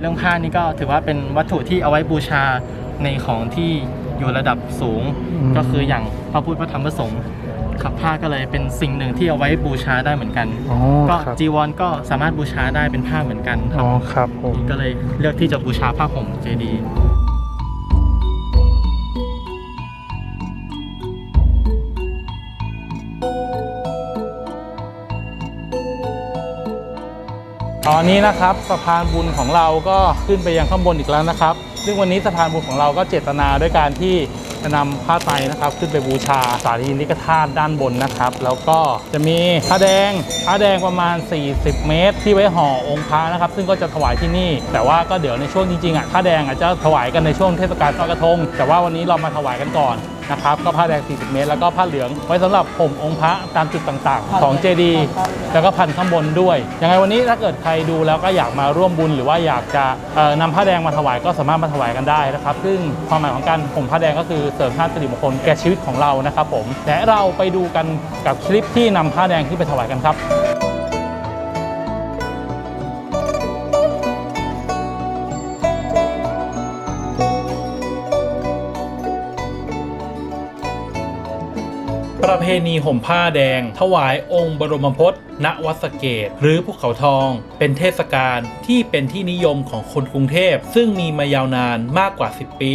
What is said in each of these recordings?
เรื่องผ้านี่ก็ถือว่าเป็นวัตถุที่เอาไว้บูชาในของที่อยู่ระดับสูงอืมก็คืออย่างพระพุทธพระธรรมพระสงฆ์ขับผ้าก็เลยเป็นสิ่งหนึ่งที่เอาไว้บูชาได้เหมือนกันอ๋อก็ครับจีวรก็สามารถบูชาได้เป็นผ้าเหมือนกันครัอ๋บอครับผมก็เลยเลือกที่จะบูชาผ้าห่มเจดีย์ ตอนนี้นะครับสะพานบุญของเราก็ขึ้นไปยังข้างบนอีกแล้วนะครับ ซึ่งวันนี้สะพานบุญของเราก็เจตนาด้วยการที่จะนำผ้าไตรนะครับ ขึ้นไปบูชาสารีนิกธาตุด้านบนนะครับ แล้วก็จะมีผ้าแดงผ้าแดงประมาณ 40 เมตร ที่ไว้ห่อองค์พระนะครับ ซึ่งก็จะถวายที่นี่ แต่ว่าก็เดี๋ยวในช่วงจริงๆอะผ้าแดงอาจจะถวายกันในช่วงเทศกาลลอยกระทง แต่ว่าวันนี้เรามาถวายกันก่อน นะครับก็ผ้าแดง 40 เมตร แล้วก็ผ้าเหลือง ไว้สำหรับห่มองค์พระตามจุดต่างๆ ของเจดีย์แล้วก็พันข้างบนด้วยยังไงวันนี้ถ้าเกิดใครดูแล้วก็อยากมาร่วมบุญ หรือว่าอยากจะเอ่อนำผ้าแดงมาถวายก็สามารถมาถวายกันได้นะครับ ซึ่งความหมายของการห่มผ้าแดงก็คือเสริมท่านสิริมงคลแก่ชีวิตของเรานะครับผมและเราไปดูกันกับคลิปที่นำผ้าแดงขึ้นไปถวายกันครับ ประเพณีห่มผ้าแดง ถวายองค์บรมพตณวัดสเกต หรือภูเขาทอง เป็นเทศกาลที่เป็นที่นิยมของคนกรุงเทพ ซึ่งมีมายาวนานมากกว่า 10 ปี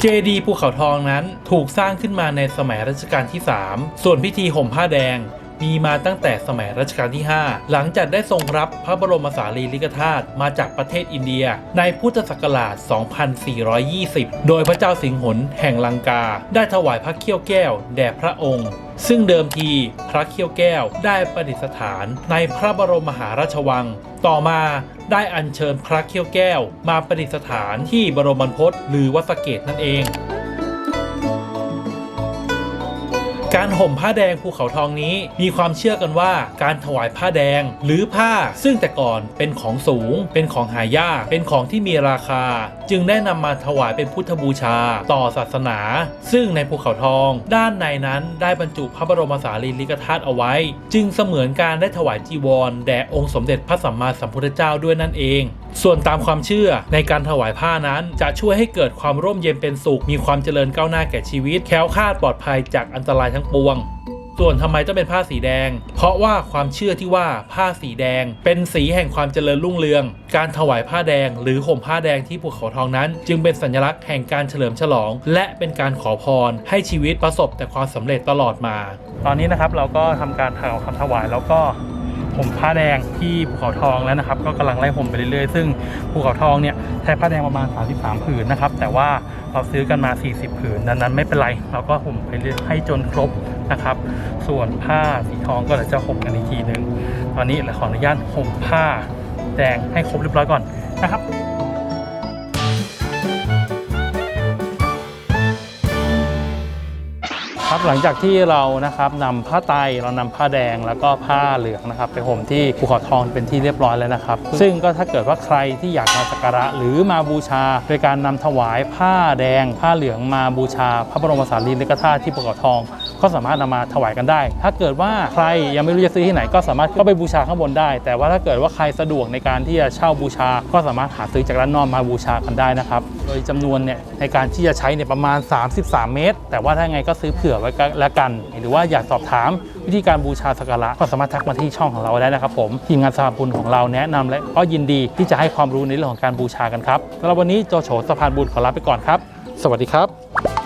เจดียภูเขาทองนั้นถูกสร้างขึ้นมาในสมัยรัชกาลที่ 3 ส่วนพิธีห่มผ้าแดง มีมาตั้งแต่สมัยรัชกาลที่ 5 หลังจากได้ทรงรับพระบรมสารีริกธาตุมาจากประเทศอินเดีย ในพุทธศักราช 2420 โดยพระเจ้าสิงหนแห่งลังกา ได้ถวายพระเขี้ยวแก้วแด่พระองค์ซึ่งเดิมทีพระเขี้ยวแก้วได้ประดิษฐานในพระบรมมหาราชวัง ต่อมาได้อัญเชิญพระเขี้ยวแก้ว มาประดิษฐานที่บรมบรรพตหรือวัดสเกตนั่นเอง การห่มผ้าแดงภูเขาทองนี้ มีความเชื่อกันว่าการถวายผ้าแดงหรือผ้าซึ่งแต่ก่อนเป็นของสูง เป็นของหายากเป็นของที่มีราคา จึงได้นำมาถวายเป็นพุทธบูชา ต่อศาสนา ซึ่งในภูเขาทอง ด้านในนั้นได้บรรจุพระบรมสารีริกธาตุเอาไว้ จึงเสมือนการได้ถวายจีวร แด่องค์สมเด็จพระสัมมาสัมพุทธเจ้าด้วยนั่นเอง ส่วนตามความเชื่อในการถวายผ้านั้น จะช่วยให้เกิดความร่มเย็นเป็นสุข มีความเจริญก้าวหน้าแก่ชีวิต แคล้วคลาดปลอดภัยจากอันตรายทั้งปวงส่วนทำไมต้องเป็นผ้าสีแดง เพราะว่าความเชื่อที่ว่าผ้าสีแดง เป็นสีแห่งความเจริญรุ่งเรือง การถวายผ้าแดง หรือห่มผ้าแดงที่ภูเขาทองนั้น จึงเป็นสัญลักษณ์แห่งการเฉลิมฉลอง และเป็นการขอพร ให้ชีวิตประสบแต่ความสำเร็จตลอดมา ตอนนี้นะครับเราก็ทำการถวายคำถวายแล้วก็ ผมผ้าแดงที่ภูเขาทองแล้วนะครับ ก็กำลังไล่ผมไปเรื่อยๆ ซึ่งภูเขาทองเนี่ยใช้ผ้าแดงประมาณ 33 ผืนนะครับ แต่ว่าเราซื้อกันมา 40 ผืนดังนั้นไม่เป็นไร เราก็ห่มไปเรื่อยให้จนครบนะครับ ส่วนผ้าสีทองก็เราจะห่มกันอีกทีนึง ตอนนี้เราขออนุญาตห่มผ้าแดงให้ครบเรียบร้อยก่อนนะครับ ครับหลังจากที่เรานะครับนำผ้าไตเรานำผ้าแดงแล้วก็ผ้าเหลืองนะครับไปห่มที่ภูเขาทองเป็นที่เรียบร้อยแล้วนะครับ ซึ่งก็ถ้าเกิดว่าใครที่อยากมาสักการะหรือมาบูชา โดยการนำถวายผ้าแดง ผ้าเหลืองมาบูชา พระบรมสารีริกธาตุที่ภูเขาทอง ก็สามารถนำมาถวายกันได้ ถ้าเกิดว่าใครยังไม่รู้จะซื้อที่ไหน ก็สามารถก็ไปบูชาข้างบนได้ แต่ว่าถ้าเกิดว่าใครสะดวกในการที่จะเช่าบูชา ก็สามารถหาซื้อจากร้านนอกมาบูชากันได้นะครับ โดยจำนวนเนี่ยในการที่จะใช้เนี่ยประมาณ 33 เมตร แต่ว่าถ้าไงก็ซื้อเผื่อไว้แล้วกัน หรือว่าอยากสอบถามวิธีการบูชาสักการะก็สามารถทักมาที่ช่องของเราได้นะครับผมทีมงานสภาบุญของเราแนะนำและก็ยินดีที่จะให้ความรู้ในเรื่องของการบูชากันครับสำหรับวันนี้โจโฉสะพานบุญขอลาไปก่อนครับ สวัสดีครับ